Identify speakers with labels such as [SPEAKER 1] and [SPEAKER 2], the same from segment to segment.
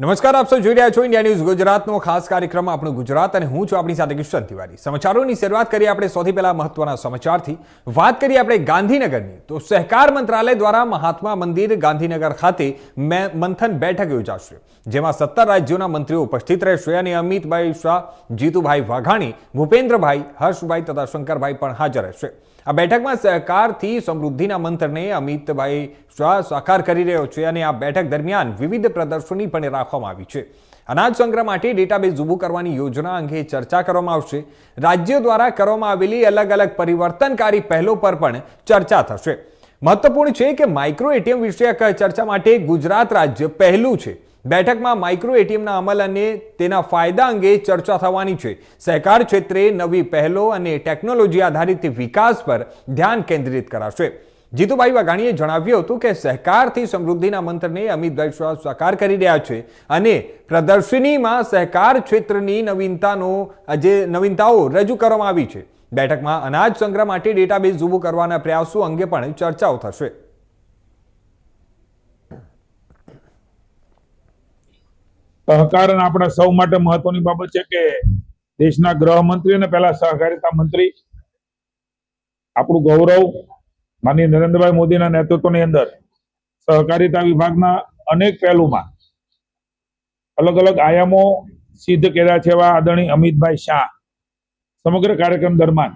[SPEAKER 1] નમસ્કાર, આપ સૌ જોઈ રહ્યા છો ઇન્ડિયા ન્યૂઝ ગુજરાતનો ખાસ કાર્યક્રમ આપણું ગુજરાત અને હું છું આપણી સાથે કિશન તિવારી. સમાચારોની શરૂઆત કરીએ આપણે સૌથી પહેલા મહત્વના સમાચારથી. વાત કરીએ આપણે ગાંધીનગરની. તો સહકાર મંત્રાલય દ્વારા મહાત્મા મંદિર ગાંધીનગર ખાતે મંથન બેઠક યોજાશે. જેમાં સત્તર રાજ્યોના મંત્રીઓ ઉપસ્થિત રહેશે અને અમિતભાઈ શાહ, જીતુભાઈ વાઘાણી, ભૂપેન્દ્રભાઈ, હર્ષભાઈ તથા શંકરભાઈ પણ હાજર રહેશે. આ બેઠકમાં સહકારથી સમૃદ્ધિના મંત્રને અમિતભાઈ શાહ સાકાર કરી રહ્યો છે અને આ બેઠક દરમિયાન વિવિધ પ્રદર્શની પણ રાખવામાં આવી છે. અનાજ સંગ્રહ માટે ડેટાબેઝ ઊભું કરવાની યોજના અંગે ચર્ચા કરવામાં આવશે. રાજ્યો દ્વારા કરવામાં આવેલી અલગ અલગ પરિવર્તનકારી પહેલો પર પણ ચર્ચા થશે. મહત્વપૂર્ણ છે કે માઇક્રો એટીએમ વિષયક ચર્ચા માટે ગુજરાત રાજ્ય પહેલું છે. બેઠકમાં માઇક્રો એટીએમના અમલ અને તેના ફાયદા અંગે ચર્ચા થવાની છે. સહકાર ક્ષેત્રે નવી પહેલો અને ટેકનોલોજી આધારિત વિકાસ પર ધ્યાન કેન્દ્રિત કરાશે. જીતુભાઈ વાઘાણીએ જણાવ્યું હતું કે સહકારથી સમૃદ્ધિના મંત્રને અમિતભાઈ શાહ સાકાર કરી રહ્યા છે અને પ્રદર્શનીમાં સહકાર ક્ષેત્રની નવીનતાનો જે નવીનતાઓ રજૂ કરવામાં આવી છે. બેઠકમાં અનાજ સંગ્રહ માટે ડેટાબેઝ ઊભું કરવાના પ્રયાસો અંગે પણ ચર્ચાઓ થશે.
[SPEAKER 2] સહકાર આપણા સૌ માટે મહત્વની બાબત છે કે દેશના ગૃહમંત્રી અને પહેલા સહકારિતા મંત્રી આપણું ગૌરવ માનીય નરેન્દ્રભાઈ મોદીના નેતૃત્વની અંદર સહકારિતા વિભાગના અનેક પહેલુમાં અલગ અલગ આયામો સિદ્ધ કર્યા છે એવા આદરણીય અમિતભાઈ શાહ. સમગ્ર કાર્યક્રમ દરમિયાન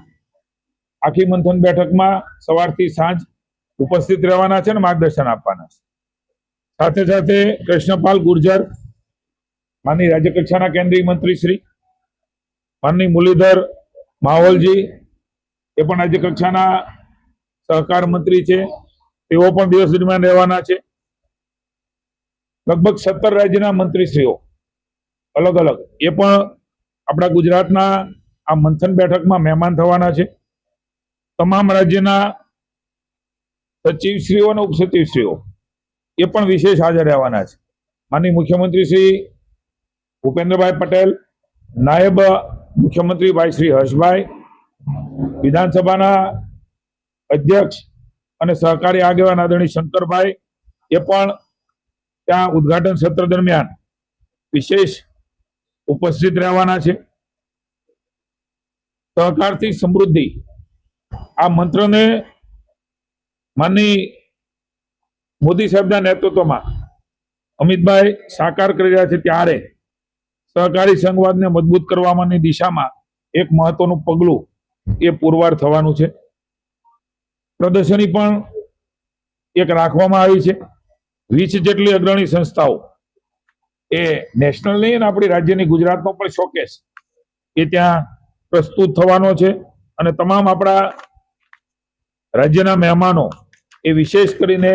[SPEAKER 2] આખી મંથન બેઠકમાં સવારથી સાંજ ઉપસ્થિત રહેવાના છે અને માર્ગદર્શન આપવાના છે. સાથે સાથે કૃષ્ણપાલ ગુર્જર માનની રાજ્ય કક્ષાના કેન્દ્રીય મંત્રી શ્રી માનની મુરલીધર માહોલજી એ પણ રાજ્ય કક્ષાના સહકાર મંત્રી છે. તેઓ પણ દિવસ દરમિયાન રહેવાના છે. લગભગ સત્તર રાજ્યના મંત્રીશ્રીઓ, અલગ અલગ. એ પણ આપણા ગુજરાતના આ મંથન બેઠકમાં મહેમાન થવાના છે. તમામ રાજ્યના સચિવશ્રીઓ અને ઉપસચિવશ્રીઓ એ પણ વિશેષ હાજર રહેવાના છે. માનની મુખ્યમંત્રી શ્રી ભૂપેન્દ્રભાઈ પટેલ, નાયબ મુખ્યમંત્રી ભાઈ શ્રી હર્ષભાઈ, વિધાનસભાના અધ્યક્ષ અને સહકારી આગેવાન આદરણીય શંકરભાઈ, એ પણ ત્યાં ઉદ્ઘાટન સત્ર દરમિયાન વિશેષ ઉપસ્થિત રહેવાના છે. સહકારથી સમૃદ્ધિ, આ મંત્રને માનની મોદી સાહેબના નેતૃત્વમાં અમિતભાઈ સાકાર કરી રહ્યા છે ત્યારે સહકારી સંઘવાદને મજબૂત કરવાની દિશામાં એક મહત્વનું પગલું એ પુરવાર થવાનું છે. પ્રદર્શની પણ એક રાખવામાં આવી છે. વીસ જેટલી અગ્રણી સંસ્થાઓ એ નેશનલ નહીં, અને આપણી રાજ્યની ગુજરાતનો પણ શોકેસ એ ત્યાં પ્રસ્તુત થવાનો છે. અને તમામ આપણા રાજ્યના મહેમાનો એ વિશેષ કરીને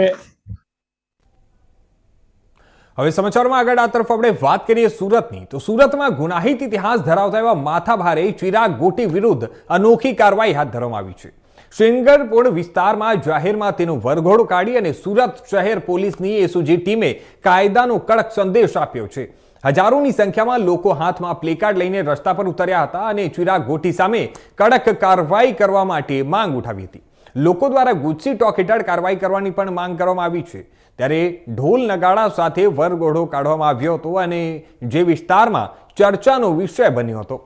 [SPEAKER 1] હવે સમાચારમાં આગળ આ તરફ આપણે વાત કરીએ સુરતની. તો સુરતમાં ગુનાહિત ઇતિહાસ ધરાવતા એવા માથાભારે ચિરાગ ગોટી વિરુદ્ધ અનોખી કાર્યવાહી હાથ ધરવામાં આવી છે. શ્રીનગરપુર વિસ્તારમાં જાહેરમાં તેનો વરઘોડો કાઢી અને સુરત શહેર પોલીસની એસઓજી ટીમે કાયદાનો કડક સંદેશ આપ્યો છે. હજારોની સંખ્યામાં લોકો હાથમાં પ્લેકાર્ડ લઈને રસ્તા પર ઉતર્યા હતા અને ચિરાગ ગોટી સામે કડક કાર્યવાહી કરવા માટે માંગ ઉઠાવી હતી. લોકો દ્વારા ગુજસી ટોક હેઠળ કાર્યવાહી કરવાની પણ માંગ કરવામાં આવી છે. ત્યારે ઢોલ નગાડા સાથે વરઘોડો કાઢવામાં આવ્યો હતો અને જે વિસ્તારમાં ચર્ચાનો વિષય બન્યો હતો.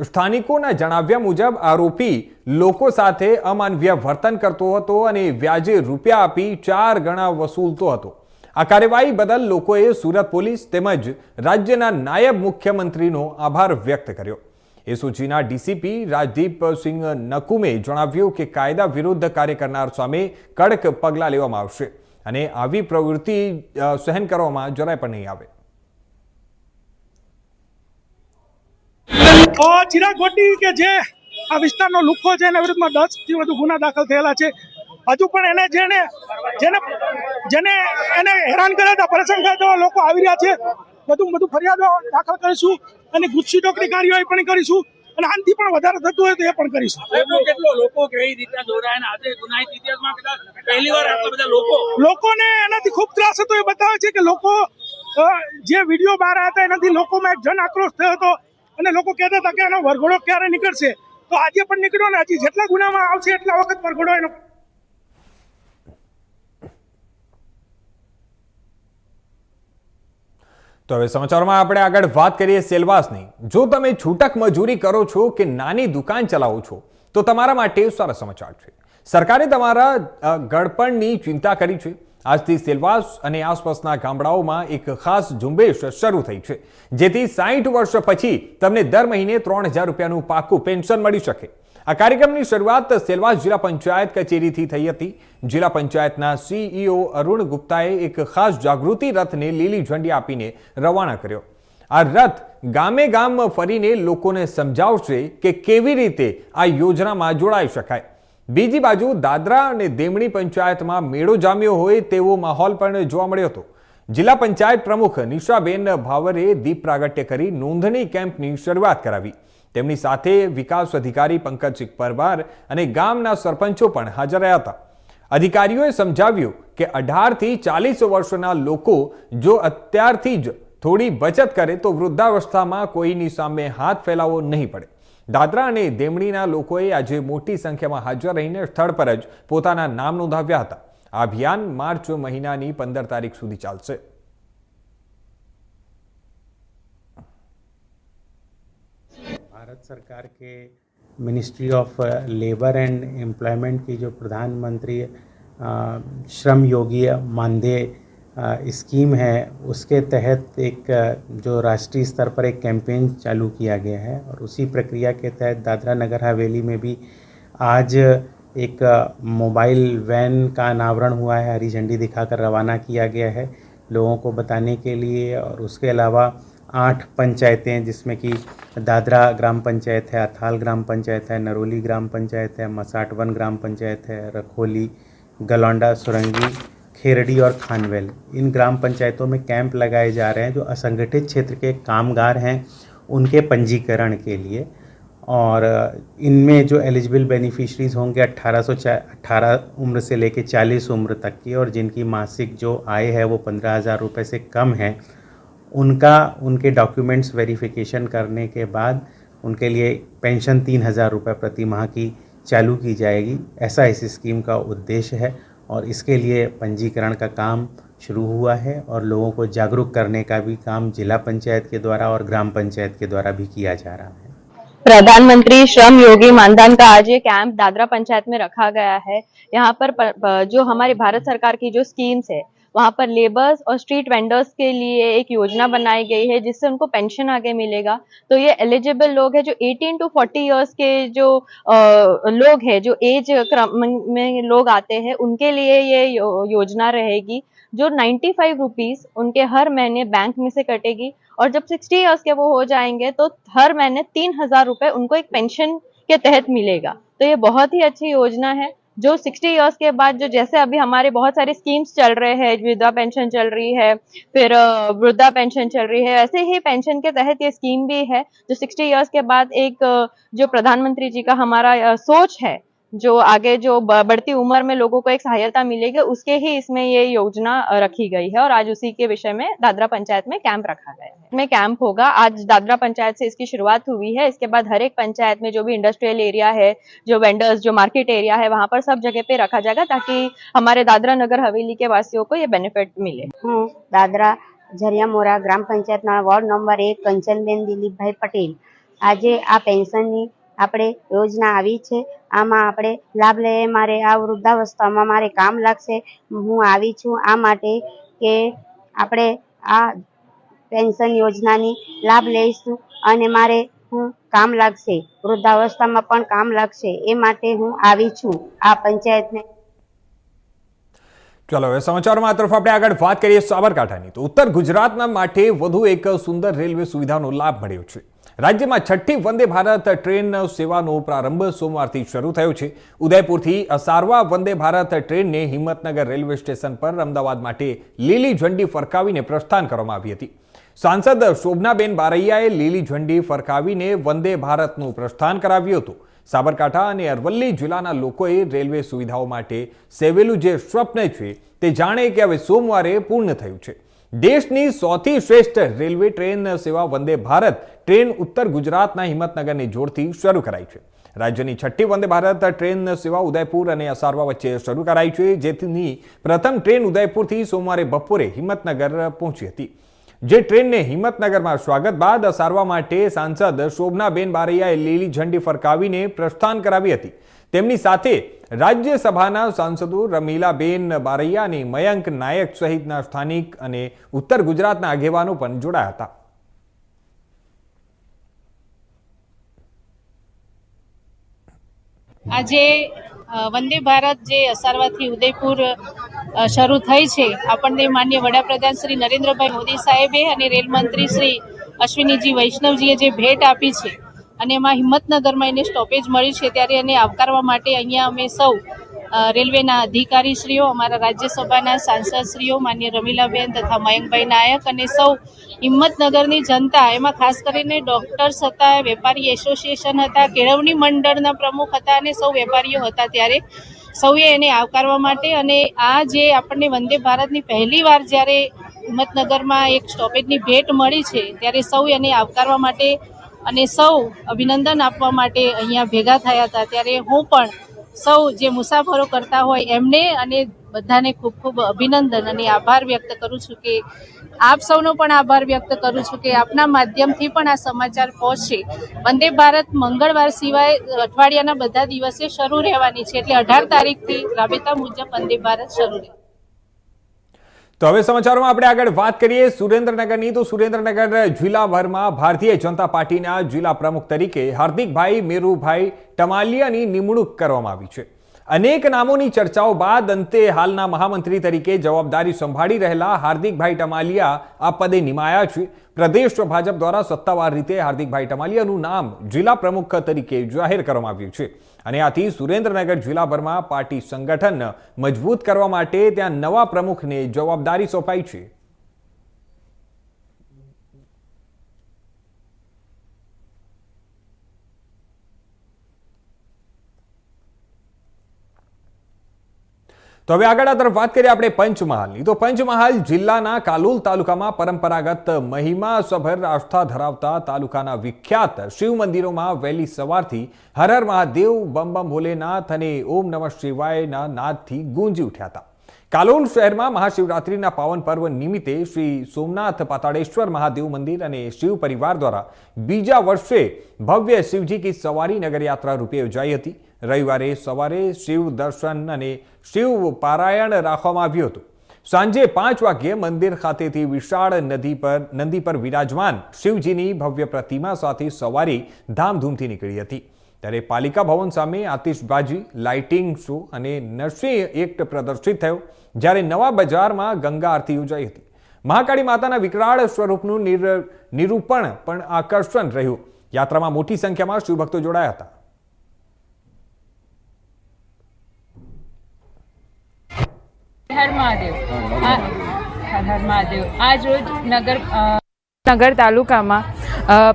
[SPEAKER 1] સ્થાનિકોના જણાવ્યા મુજબ આરોપી લોકો સાથે અમાનવીય વર્તન કરતો હતો અને વ્યાજે રૂપિયા આપી ચાર ગણા વસૂલતો હતો. આ કાર્યવાહી બદલ લોકોએ સુરત પોલીસ તેમજ રાજ્યના નાયબ મુખ્યમંત્રીનો આભાર વ્યક્ત કર્યો. એસઓજીના ડીસીપી રાજદીપસિંહ નકુમે જણાવ્યું કે કાયદા વિરુદ્ધ કાર્ય કરનાર સામે કડક પગલાં લેવામાં આવશે. અને આવી પ્રવૃત્તિ સહન કરવામાં જરાય પણ નહીં આવે.
[SPEAKER 3] ચિરાગ ભટ્ટી કે જે આ વિસ્તારનો લુખ્ખો છે, એના વિરુદ્ધમાં દસથી વધુ ગુના દાખલ થયેલા છે. હજુ પણ એને જેને જેને જેને એને હેરાન કર્યા હતા પરેશાન કર્યા લોકો આવી રહ્યા છે. વધુ વધુ ફરિયાદો દાખલ કરીશું અને ગુસ્સી ટોકની કાર્યવાહી પણ કરીશું. અને આનાથી પણ વધારે થતું હોય તો એ પણ કરીશું.
[SPEAKER 4] કેટલો લોકો કઈ રીતે જોડાયા આજે ગુનાહિત ઇતિહાસમાં કદાચ પહેલી વાર આટલા બધા લોકો
[SPEAKER 3] લોકોને એનાથી ખૂબ ત્રાસ હતો એ બતાવે છે કે લોકો જે વીડિયો બહાર હતા એનાથી લોકોમાં એક જન આક્રોશ થયો હતો અને લોકો કહેતા હતા કે એનો વરઘોડો ક્યારે નીકળશે? તો આજે પણ નીકળ્યો ને હજી જેટલા ગુનામાં આવશે એટલા વખત વરઘોડો એનો
[SPEAKER 1] તો હવે સમાચારમાં આપણે આગળ વાત કરીએ સેલવાસની. જો તમે છૂટક મજૂરી કરો છો કે નાની દુકાન ચલાવો છો, તો તમારા માટે સારા સમાચાર છે. સરકારે તમારા ગળપણની ચિંતા કરી છે. આજથી સેલવાસ અને આસપાસના ગામડાઓમાં એક ખાસ ઝુંબેશ શરૂ થઈ છે, જેથી સાહીઠ વર્ષ પછી તમને દર મહિને ત્રણ હજાર રૂપિયાનું પાકું પેન્શન મળી શકે. આ કાર્યક્રમની શરૂઆત સેલવાસ જિલ્લા પંચાયત કચેરીથી થઈ હતી. જિલ્લા પંચાયતના સીઈઓ અરુણ ગુપ્તાએ એક ખાસ જાગૃતિ રથને લીલી ઝંડી આપીને રવાના કર્યો. આ રથ ગામે ગામ ફરીને લોકોને સમજાવશે કે કેવી રીતે આ યોજનામાં જોડાઈ શકાય. બીજી બાજુ દાદરા અને દેમણી પંચાયતમાં મેળો જામ્યો હોય તેવો માહોલ પણ જોવા મળ્યો હતો. જિલ્લા પંચાયત પ્રમુખ નિશાબેન ભાવરે દીપ પ્રાગટ્ય કરી નોંધણી કેમ્પની શરૂઆત કરાવી. તેમની સાથે વિકાસ અધિકારી પંકજસિંહ પરમાર અને ગામના સરપંચો પણ હાજર રહ્યા હતા. અધિકારીઓએ સમજાવ્યું કે અઢારથી ચાલીસ વર્ષના લોકો જો અત્યારથી જ થોડી બચત કરે તો વૃદ્ધાવસ્થામાં કોઈની સામે હાથ ફેલાવવો નહીં પડે. દાદરા અને દેમણીના લોકોએ આજે મોટી સંખ્યામાં હાજર રહીને સ્થળ પર જ પોતાના નામ નોંધાવ્યા હતા. આ અભિયાન માર્ચ મહિનાની પંદર તારીખ સુધી ચાલશે.
[SPEAKER 5] सरकार के ministry of labour and employment की जो प्रधानमंत्री श्रम योगी मानदेय स्कीम है, उसके तहत एक जो राष्ट्रीय स्तर पर एक कैंपेन चालू किया गया है और उसी प्रक्रिया के तहत दादरा नगर हवेली में भी आज एक मोबाइल वैन का अनावरण हुआ है, हरी झंडी दिखाकर रवाना किया गया है लोगों को बताने के लिए और उसके अलावा आठ पंचायतें जिसमें कि दादरा ग्राम पंचायत है, अथाल ग्राम पंचायत है, नरोली ग्राम पंचायत है, मसाटवन ग्राम पंचायत है, रखोली, गलौंडा, सुरंगी, खेरडी और खानवेल। इन ग्राम पंचायतों में कैंप लगाए जा रहे हैं, जो असंगठित क्षेत्र के कामगार हैं उनके पंजीकरण के लिए। और इनमें जो एलिजिबल बेनिफिशरीज होंगे 1800 सौ अट्ठारह उम्र से लेकर 40 उम्र तक की, और जिनकी मासिक जो आय है वो पंद्रह हज़ार रुपये से कम है उनका, उनके डॉक्यूमेंट्स वेरिफिकेशन करने के बाद उनके लिए पेंशन तीन हज़ार रुपये प्रति माह की चालू की जाएगी। ऐसा इस स्कीम का उद्देश्य है और इसके लिए पंजीकरण का काम शुरू हुआ है और लोगों को जागरूक करने का भी काम जिला पंचायत के द्वारा और ग्राम पंचायत के द्वारा भी किया जा रहा है।
[SPEAKER 6] प्रधानमंत्री श्रम योगी मानधन का आज ये कैंप दादरा पंचायत में रखा गया है। यहाँ पर प- प- जो हमारी भारत सरकार की जो स्कीम्स है वहाँ पर लेबर्स और स्ट्रीट वेंडर्स के लिए एक योजना बनाई गई है जिससे उनको पेंशन आगे मिलेगा। तो ये एलिजिबल लोग हैं जो 18 टू 40 इयर्स के जो अ, लोग हैं जो एज क्रम में लोग आते हैं उनके लिए ये यो- योजना रहेगी जो 95 फाइव रुपीज़ उनके हर महीने बैंक में से कटेगी। और जब 60 इयर्स के वो हो जाएँगे तो हर महीने तीन हज़ार रुपए उनको एक पेंशन के तहत मिलेगा। तो ये बहुत ही अच्छी योजना है। जो 60 इयर्स के बाद जो जैसे अभी हमारे बहुत सारे स्कीम्स चल रहे हैं विधवा पेंशन चल रही है, फिर वृद्धा पेंशन चल रही है, ऐसे ही पेंशन के तहत ये स्कीम भी है, जो 60 इयर्स के बाद एक जो प्रधानमंत्री जी का हमारा सोच है जो आगे जो ब- बढ़ती उम्र में लोगों को एक सहायता मिलेगी उसके ही इसमें ये योजना अ, रखी गई है और आज उसी के विषय में दादरा पंचायत में कैंप रखा गया है में कैंप होगा आज दादरा पंचायत से इसकी शुरुआत हुई है इसके बाद हर एक पंचायत में जो भी इंडस्ट्रियल एरिया है जो वेंडर्स जो मार्केट एरिया है वहां पर सब जगह पे रखा जाएगा ताकि हमारे दादरा नगर हवेली के वासियों को ये बेनिफिट मिले
[SPEAKER 7] હું દાદરા ઝરિયામોરા ગ્રામ પંચાયતના વોર્ડ નંબર એક કંચનબેન દિલીપભાઈ પટેલ આજે આ પેન્શનની આપણે યોજના આવી છે. આમાં આપણે લાભ લઈએ મારે આ વૃદ્ધાવસ્થામાં મારે કામ લાગશે, હું આવી છું. આ માટે કે આપણે આ પેન્શન યોજનાની લાભ લઈશું અને મારે હું કામ લાગશે, વૃદ્ધાવસ્થામાં પણ કામ લાગશે, એ માટે હું આવી છું આ પંચાયતને.
[SPEAKER 1] ચલો, હવે સમાચારોમાં આ તરફ આપણે આગળ વાત કરીએ સાબરકાંઠાની. તો ઉત્તર ગુજરાતના માટે વધુ એક સુંદર રેલવે સુવિધાનો લાભ મળ્યો છે. રાજ્યમાં છઠ્ઠી વંદે ભારત ટ્રેન સેવાનો પ્રારંભ સોમવારથી શરૂ થયો છે. ઉદયપુરથી અસારવા વંદે ભારત ટ્રેનને હિંમતનગર રેલવે સ્ટેશન પર અમદાવાદ માટે લીલી ઝંડી ફરકાવીને પ્રસ્થાન કરવામાં આવી હતી. સાંસદ શોભનાબેન બારૈયાએ લીલી ઝંડી ફરકાવીને વંદે ભારતનું પ્રસ્થાન કરાવ્યું હતું. સાબરકાંઠા અને અરવલ્લી જિલ્લાના લોકોએ રેલવે સુવિધાઓ માટે સેવેલું જે સ્વપ્ન છે તે જાણે કે હવે સોમવારે પૂર્ણ થયું છે. દેશની સૌથી શ્રેષ્ઠ રેલવે ટ્રેન સેવા વંદે ભારત ટ્રેન ઉત્તર ગુજરાતના હિંમતનગરની જોડથી શરૂ કરાઈ છે. રાજ્યની છઠ્ઠી વંદે ભારત ટ્રેન સેવા ઉદયપુર અને અસારવા વચ્ચે શરૂ કરાઈ છે જેની પ્રથમ ટ્રેન ઉદયપુરથી સોમવારે બપોરે હિંમતનગર પહોંચી હતી. જે ટ્રેનને હિંમતનગરમાં સ્વાગત બાદ અસારવા માટે સાંસદ શોભનાબેન બારૈયાએ લીલી ઝંડી ફરકાવીને પ્રસ્થાન કરાવી હતી. તેમની સાથે રાજ્યસભાના સાંસદો રમીલાબેન બારૈયા અને મયંક નાયક સહિતના સ્થાનિક અને ઉત્તર ગુજરાતના આગેવાનો પણ જોડાયા હતા.
[SPEAKER 8] આજે વંદે ભારત જે અસારવાથી ઉદયપુર શરૂ થઈ છે, આપણને માન્ય વડાપ્રધાન શ્રી નરેન્દ્રભાઈ મોદી સાહેબે અને રેલ મંત્રી શ્રી અશ્વિનીજી વૈષ્ણવજીએ જે ભેટ આપી છે અને એમાં હિંમતનગરમાં એને સ્ટોપેજ મળ્યું છે, ત્યારે એને આવકારવા માટે અહીંયા અમે સૌ રેલવેના અધિકારીશ્રીઓ, અમારા રાજ્યસભાના સાંસદશ્રીઓ, માન્ય રમીલાબેન તથા મયંકભાઈ નાયક અને સૌ હિંમતનગરની જનતા, એમાં ખાસ કરીને ડોક્ટર્સ હતા, વેપારી એસોસિએશન હતા, કેળવણી મંડળના પ્રમુખ હતા અને સૌ વેપારીઓ હતા ત્યારે. સૌએ એને આવકારવા માટે અને આ જે આપણને વંદે ભારતની પહેલી વાર જ્યારે હિંમતનગરમાં એક સ્ટોપેજની ભેટ મળી છે, ત્યારે સૌ એને આવકારવા માટે અને સૌ અભિનંદન આપવા માટે અહીંયા ભેગા થયા હતા. ત્યારે હું પણ સૌ જે મુસાફરો કરતા હોય એમને અને બધાને ખૂબ ખૂબ અભિનંદન અને આભાર વ્યક્ત કરું છું કે આપ સૌનો પણ આભાર વ્યક્ત કરું છું કે આપના માધ્યમથી પણ આ સમાચાર પહોંચશે વંદે ભારત મંગળવાર સિવાય અઠવાડિયાના બધા દિવસે શરૂ રહેવાની છે એટલે અઢાર તારીખથી રાબેતા મુજબ વંદે ભારત શરૂ રહેશે.
[SPEAKER 1] તો હવે સમાચારોમાં આપણે આગળ વાત કરીએ સુરેન્દ્રનગરની. તો સુરેન્દ્રનગર જિલ્લાભરમાં ભારતીય જનતા પાર્ટીના જિલ્લા પ્રમુખ તરીકે હાર્દિકભાઈ મેરુભાઈ ટમાલિયાની નિમણૂક કરવામાં આવી છે. અનેક નામોની ચર્ચાઓ બાદ અંતે હાલના મહામંત્રી તરીકે જવાબદારી સંભાળી રહેલા હાર્દિકભાઈ ટમાલિયા આ પદે નિમાયા છે. પ્રદેશ ભાજપ દ્વારા સત્તાવાર રીતે હાર્દિકભાઈ ટમાલિયાનું નામ જિલ્લા પ્રમુખ તરીકે જાહેર કરવામાં આવ્યું છે. અને આથી સુરેન્દ્રનગર જિલ્લાભરમાં પાર્ટી સંગઠન મજબૂત કરવા માટે ત્યાં નવા પ્રમુખને જવાબદારી સોંપાઈ છે. તો હવે આગળ આ તરફ વાત કરીએ આપણે પંચમહાલની. તો પંચમહાલ જિલ્લાના કાલોલ તાલુકામાં પરંપરાગત મહિમાસભર આસ્થા ધરાવતા તાલુકાના વિખ્યાત શિવ મંદિરોમાં વહેલી સવારથી હર હર મહાદેવ, બમ બમ ભોલેનાથ અને ઓમ નમઃ શિવાયના નાદથી ગુંજી ઉઠ્યા હતા. કાલોલ શહેરમાં મહાશિવરાત્રિના પાવન પર્વ નિમિત્તે શ્રી સોમનાથ પાતાળેશ્વર મહાદેવ મંદિર અને શિવ પરિવાર દ્વારા બીજા વર્ષે ભવ્ય શિવજી કી સવારી નગરયાત્રા રૂપે યોજાઈ હતી. રવિવારે સવારે શિવ દર્શન અને શિવ પારાયણ રાખવામાં આવ્યું હતું. સાંજે પાંચ વાગ્યે મંદિર ખાતેથી વિશાળ નદી પર નદી પર વિરાજમાન શિવજીની ભવ્ય પ્રતિમા સાથે સવારી ધામધૂમથી નીકળી હતી. ત્યારે પાલિકા ભવન સામે આતિશબાજી, લાઇટિંગ શો અને નરસિંહ એક્ટ પ્રદર્શિત થયો, જ્યારે નવા બજારમાં ગંગા આરતી યોજાઈ હતી. મહાકાળી માતાના વિકરાળ સ્વરૂપનું નિર- નિરૂપણ પણ આકર્ષણ રહ્યું. યાત્રામાં મોટી સંખ્યામાં શિવભક્તો જોડાયા હતા.
[SPEAKER 9] હર મહાદેવ. હર હર મહાદેવ. આજ રોજ નગર નગર તાલુકામાં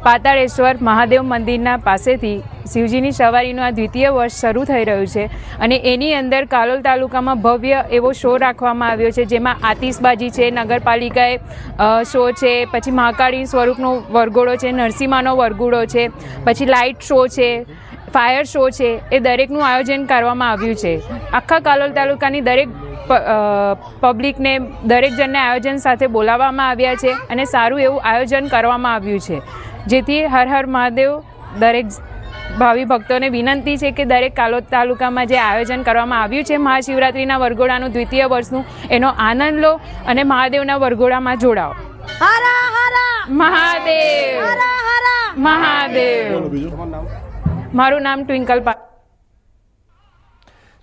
[SPEAKER 9] પાતાળેશ્વર મહાદેવ મંદિરના પાસેથી શિવજીની સવારીનું આ દ્વિતીય વર્ષ શરૂ થઈ રહ્યું છે અને એની અંદર કાલોલ તાલુકામાં ભવ્ય એવો શો રાખવામાં આવ્યો છે જેમાં આતિશબાજી છે નગરપાલિકાએ શો છે પછી મહાકાળી સ્વરૂપનો વરઘોડો છે નરસિંહાનો વરઘોડો છે પછી લાઇટ શો છે ફાયર શો છે એ દરેકનું આયોજન કરવામાં આવ્યું છે. આખા કાલોલ તાલુકાની દરેક પબ્લિકને દરેક જણને આયોજન સાથે બોલાવવામાં આવ્યા છે અને સારું એવું આયોજન કરવામાં આવ્યું છે. જેથી હર હર મહાદેવ દરેક ભાવિ ભક્તોને વિનંતી છે કે દરેક કાલોદ તાલુકામાં જે આયોજન કરવામાં આવ્યું છે મહાશિવરાત્રિના વરઘોડાનું દ્વિતીય વર્ષનું એનો આનંદ લો અને મહાદેવના વરઘોડામાં જોડાઓ. મહાદેવ! મહાદેવ! મારું નામ ટ્વિંકલ પા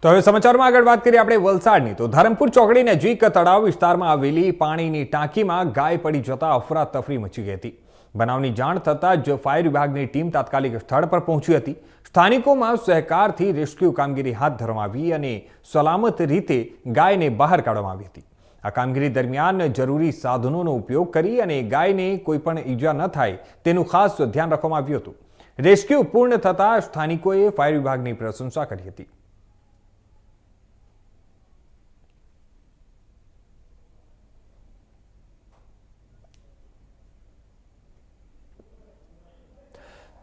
[SPEAKER 1] તો હવે સમાચારમાં આગળ વાત કરીએ આપણે વલસાડની. તો ધરમપુર ચોકડી નજીક તળાવ વિસ્તારમાં આવેલી પાણીની ટાંકીમાં ગાય પડી જતા અફરાતફરી મચી ગઈ હતી. બનાવની જાણ થતાં જ ફાયર વિભાગની ટીમ તાત્કાલિક સ્થળ પર પહોંચી હતી. સ્થાનિકોમાં સહકારથી રેસ્ક્યુ કામગીરી હાથ ધરવામાં અને સલામત રીતે ગાયને બહાર કાઢવામાં આવી હતી. આ કામગીરી દરમિયાન જરૂરી સાધનોનો ઉપયોગ કરી અને ગાયને કોઈ પણ ઈજા ન થાય તેનું ખાસ ધ્યાન રાખવામાં આવ્યું હતું. રેસ્ક્યુ પૂર્ણ થતાં સ્થાનિકોએ ફાયર વિભાગની પ્રશંસા કરી હતી.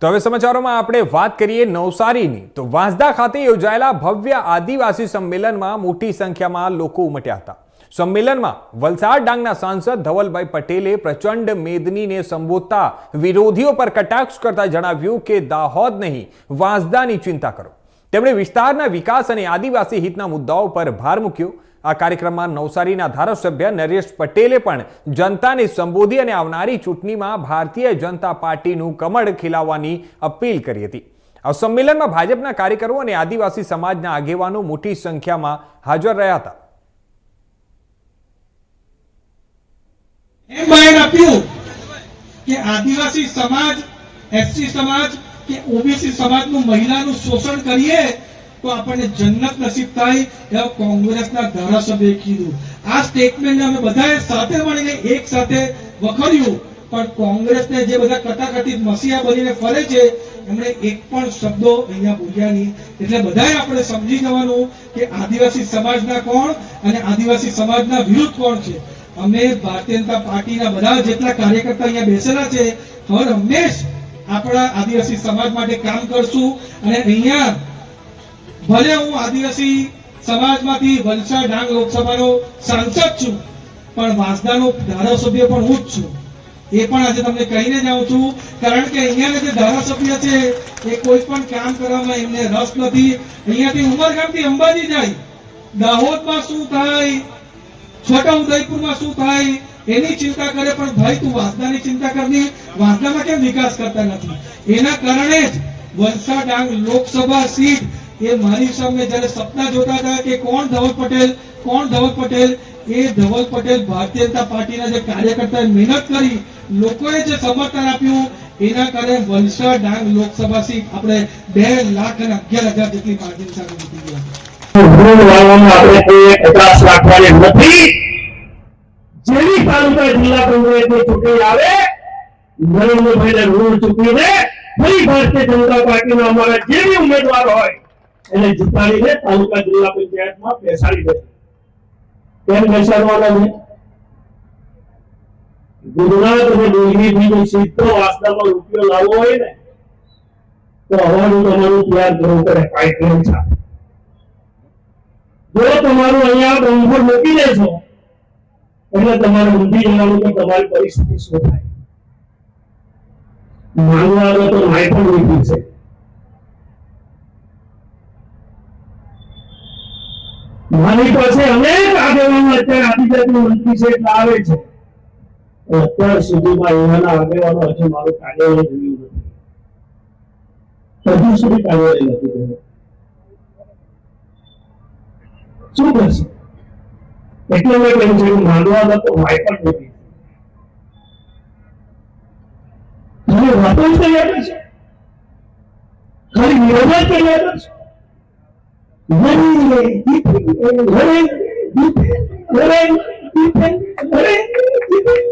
[SPEAKER 1] તો હવે સમાચારોમાં આપણે વાત કરીએ નવસારીની. તો વાંસદા ખાતે યોજાયેલા ભવ્ય આદિવાસી સંમેલનમાં મોટી સંખ્યામાં લોકો ઉમટ્યા હતા. સંમેલનમાં વલસાડ ડાંગના સાંસદ ધવલભાઈ પટેલે પ્રચંડ મેદનીને સંબોધતા વિરોધીઓ પર કટાક્ષ કરતા જણાવ્યું કે દાહોદ નહીં, વાંસદાની ચિંતા કરો. તેમણે વિસ્તારના વિકાસ અને આદિવાસી હિતના મુદ્દાઓ પર ભાર મૂક્યો. આ કાર્યક્રમમાં નવસારીના ધારાસભ્ય નરેશ પટેલે પણ જનતાને સંબોધી અને આવનારી ચૂંટણીમાં ભારતીય જનતા પાર્ટીનું કમળ ખીલાવવાની અપીલ કરી હતી. આ સંમેલનમાં ભાજપના કાર્યકરો અને આદિવાસી સમાજના આગેવાનો મોટી સંખ્યામાં હાજર રહ્યા હતા.
[SPEAKER 10] આદિવાસી સમાજ, એસસી સમાજ કે ઓબીસી સમાજનું મહિલાનું શોષણ કરીએ તો આપણને જન્નત નસીબ થાય એવું કોંગ્રેસના ધારાસભ્યએ કીધું. આ સ્ટેટમેન્ટ અમે બધાએ સાથે મળીને એક સાથે વખોડ્યું. પણ કોંગ્રેસને જે બધા કટાકટી મસીહા બનીને ફરે છે, એમણે એક પણ શબ્દો અહીંયા બોલ્યા નહીં. એટલે બધાએ આપણે સમજી જવાનું કે આદિવાસી સમાજના કોણ અને આદિવાસી સમાજના વિરુદ્ધ કોણ છે. અમે ભારતીય જનતા પાર્ટીના બધા જેટલા કાર્યકર્તા અહીંયા બેસેલા છે, હર હંમેશ આપણા આદિવાસી સમાજ માટે કામ કરશું અને અહીંયા ભલે હું આદિવાસી સમાજમાંથી વલસાડ ડાંગ લોકસભાનો સાંસદ છું, પણ વાંસદાનો ધારાસભ્ય પણ હું જ છું. એ પણ આજે તમને કહીને જાઉં છું, કારણ કે અહીંયાના જે ધારાસભ્ય છે, એ કોઈ પણ કામ કરવામાં એમને રસ નથી. અહીંયાથી ઉમરગામથી અંબાજી જાય, દાહોદમાં શું થાય છોટા ઉદયપુરમાં શું થાય, એની ચિંતા કરે, પણ ભાઈ તું વાંસદાની ચિંતા કરની વાંસદામાં કેમ વિકાસ કરતા નથી? એના કારણે જ વલસાડ ડાંગ લોકસભા સીટ એ મારી સામે જ્યારે સપના જોતા હતા કે કોણ ધવલ પટેલ, કોણ ધવલ પટેલ, એ ધવલ પટેલ ભારતીય જનતા પાર્ટીના જે કાર્યકર્તાએ મહેનત કરી, લોકોએ જે સમર્થન આપ્યું, એના કારણે વલસાડ ડાંગ લોકસભા સીટ આપણે બે લાખ અને અગિયાર હજાર જેટલી માર્જિન સાથે જીતી ગયા
[SPEAKER 11] જેવી આવે, નરેન્દ્રભાઈને ઋણ ચૂકવીને ફરી ભારતીય જનતા પાર્ટીના અમારા જે બી ઉમેદવાર હોય એને જીતાડીને તાલુકા જિલ્લા પંચાયતમાં બેસાડી દે. કેમ બેસાડવાના છે? ગુજરાત અને જો સીધો વાસ્તવમાં રૂપિયો લાવવો હોય ને, તો હવાનું તમારું તૈયાર કરવું પડે પાઇપલાઇન સાથે જો તમારું અહીંયા બ્રહ્મપુર મૂકી દેશો, એટલે તમારે ઊંધી જવાનું કે તમારી પરિસ્થિતિ શું થાય? માનવા તો નાય પણ છે. મારી પાસે અનેક આગેવાનો અત્યારે આદિજાતિ મંત્રી છે આવે છે. અત્યાર સુધીમાં એવાના આગેવાનો હજુ મારું કાર્યાલય જોયું નથી. હજુ સુધી કાર્યાલય નથી જોયું. શું કરશે? એટલે મેં કહ્યું છે માનવા તો વાયપર નથી. ખાલી વાતો જ કર્યા છે. ખાલી વિરોધ જ કર્યા કરશે લડીને, જીતીને, લડીને, જીતીને, લડીને, જીતીને, લડીને, જીતીને.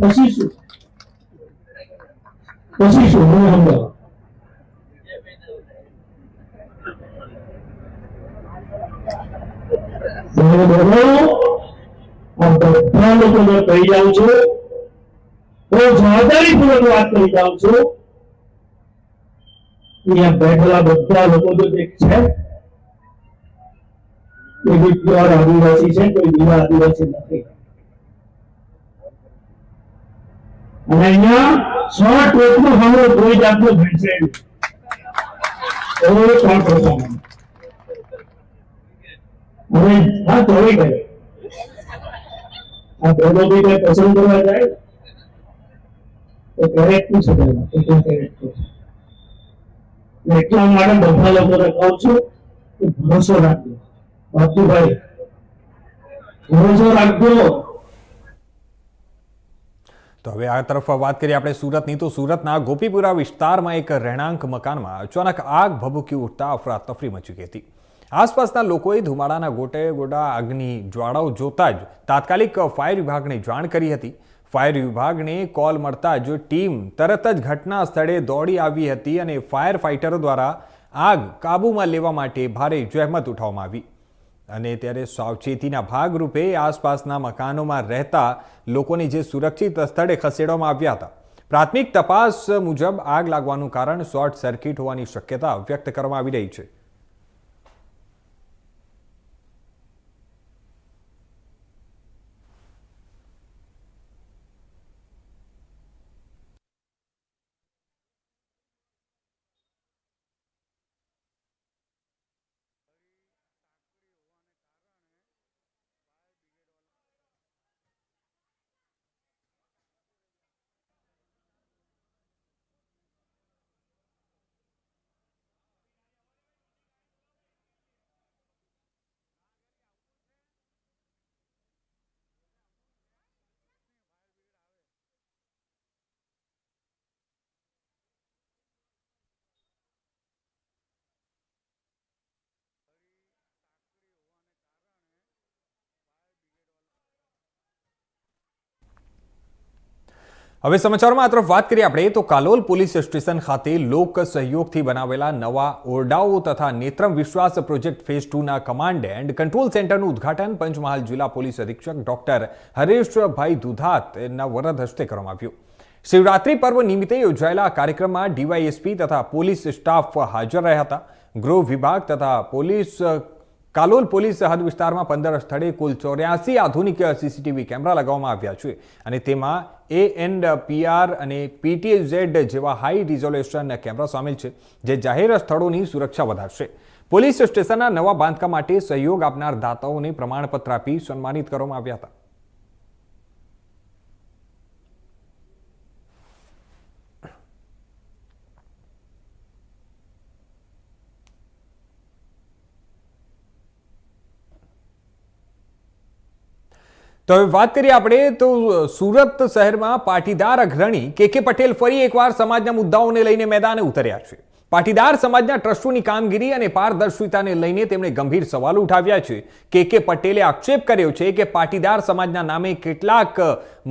[SPEAKER 11] પછી શું પછી શું હું સમજાવું બધા લોકોને કહી જાઉં વાત કરી જાઉં છું અહીંયા બેઠેલા બધા લોકો તો છે બી પ્યોર આદિવાસી છે, કોઈ બીજા આદિવાસી નથી. અને અહીંયા સો ટોકનું હમણાં કોઈ જાતનું હવે હા તો હવે ગયો. કઈ પસંદ કરવા જાય? તો કેરેટ પૂછે પહેલા કે શું કેરેટ પૂછે એટલા છું કે ભરોસો રાખજો.
[SPEAKER 1] તો હવે આ તરફ વાત કરીએ આપણે સુરતની. તો સુરતના ગોપીપુરા વિસ્તારમાં એક રહેણાંક મકાનમાં અચાનક આગ ભભૂકી ઉઠતા અફરાતફરી મચી ગઈ હતી. આસપાસના લોકોએ ધુમાડાના ગોટે ગોટા આગની જ્વાળાઓ જોતા જ તાત્કાલિક ફાયર વિભાગને જાણ કરી હતી. ફાયર વિભાગને કોલ મળતા જ ટીમ તરત જ ઘટના સ્થળે દોડી આવી હતી અને ફાયર ફાઇટરો દ્વારા આગ કાબૂમાં લેવા માટે ભારે જહેમત ઉઠાવવામાં આવી. અને ત્યારે સાવચેતીના ભાગરૂપે આસપાસના મકાનોમાં રહેતા લોકોને જે સુરક્ષિત સ્થળે ખસેડવામાં આવ્યા હતા. પ્રાથમિક તપાસ મુજબ આગ લાગવાનું કારણ શોર્ટ સર્કિટ હોવાની શક્યતા વ્યક્ત કરવામાં આવી રહી છે. હવે સમાચારોમાં આ તરફ વાત કરીએ આપણે, તો કાલોલ પોલીસ સ્ટેશન ખાતે લોક સહયોગથી બનાવેલા નવા ઓરડાઓ તથા નેત્રમ વિશ્વાસ પ્રોજેક્ટ ફેઝ ટુના કમાન્ડ એન્ડ કંટ્રોલ સેન્ટરનું ઉદ્ઘાટન પંચમહાલ જિલ્લા પોલીસ અધિક્ષક ડોક્ટર હરેશભાઈ દુધાતના વરદ હસ્તે કરવામાં આવ્યું. શિવરાત્રી પર્વ નિમિત્તે યોજાયેલા કાર્યક્રમમાં ડીવાયએસપી તથા પોલીસ સ્ટાફ હાજર રહ્યા હતા. ગૃહ વિભાગ તથા પોલીસ કાલોલ પોલીસ સરહદ વિસ્તારમાં પંદર સ્થળે કુલ ચોર્યાસી આધુનિક સીસીટીવી કેમેરા લગાવવામાં આવ્યા છે અને તેમાં એ એન્ડ પીઆર અને પીટીઝેડ જેવા હાઈ રિઝોલ્યુશન કેમેરા સામેલ છે, જે જાહેર સ્થળોની સુરક્ષા વધારશે. પોલીસ સ્ટેશનના નવા બાંધકામ માટે સહયોગ આપનાર દાતાઓને પ્રમાણપત્ર આપી સન્માનિત કરવામાં આવ્યા હતા. તો હવે વાત કરીએ આપણે તો સુરત શહેરમાં પાટીદાર અગ્રણી કે કે પટેલ ફરી એકવાર સમાજના મુદ્દાઓને લઈને મેદાને ઉતર્યા છે. પાટીદાર સમાજના ટ્રસ્ટોની કામગીરી અને પારદર્શિતાને લઈને તેમણે ગંભીર સવાલો ઉઠાવ્યા છે. કે કે પટેલે આક્ષેપ કર્યો છે કે પાટીદાર સમાજના નામે કેટલાક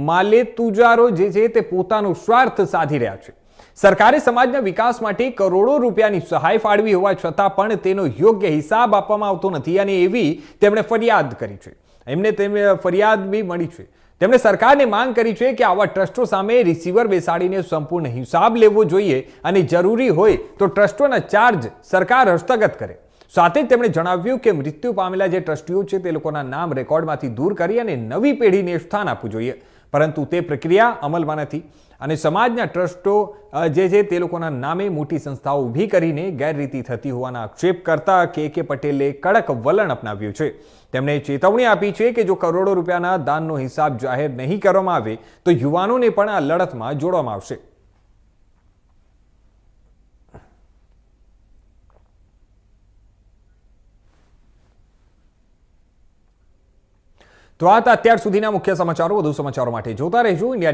[SPEAKER 1] માલેતુજારો જે છે તે પોતાનો સ્વાર્થ સાધી રહ્યા છે. સરકારે સમાજના વિકાસ માટે કરોડો રૂપિયાની સહાય ફાળવી હોવા છતાં પણ તેનો યોગ્ય હિસાબ આપવામાં આવતો નથી અને એવી તેમણે ફરિયાદ કરી છે. એમને તેમને ફરિયાદ બી મળી છે. તેમણે સરકારને માંગ કરી છે કે આવા ટ્રસ્ટો સામે રિસીવર બેસાડીને સંપૂર્ણ હિસાબ લેવો જોઈએ અને જરૂરી હોય તો ટ્રસ્ટોના ચાર્જ સરકાર હસ્તગત કરે. સાથે જ તેમણે જણાવ્યું કે મૃત્યુ પામેલા જે ટ્રસ્ટીઓ છે તે લોકોના નામ રેકોર્ડમાંથી દૂર કરી અને નવી પેઢીને સ્થાન આપવું જોઈએ. પરંતુ તે પ્રક્રિયા અમલમાં નથી અને સમાજના ટ્રસ્ટો જે છે તે લોકોના નામે મોટી સંસ્થાઓ ઊભી કરીને ગેરરીતિ થતી હોવાના આક્ષેપ કરતા કે કે પટેલે કડક વલણ અપનાવ્યું છે. તેમણે ચેતવણી આપી છે કે જો કરોડો રૂપિયાના દાનનો હિસાબ જાહેર નહીં કરવામાં આવે, તો યુવાનોને પણ આ લડતમાં જોડવામાં આવશે. તો આ અત્યાર સુધીના મુખ્ય સમાચારો. વધુ સમાચારો માટે જોતા રહેજો. ઇન્ડિયા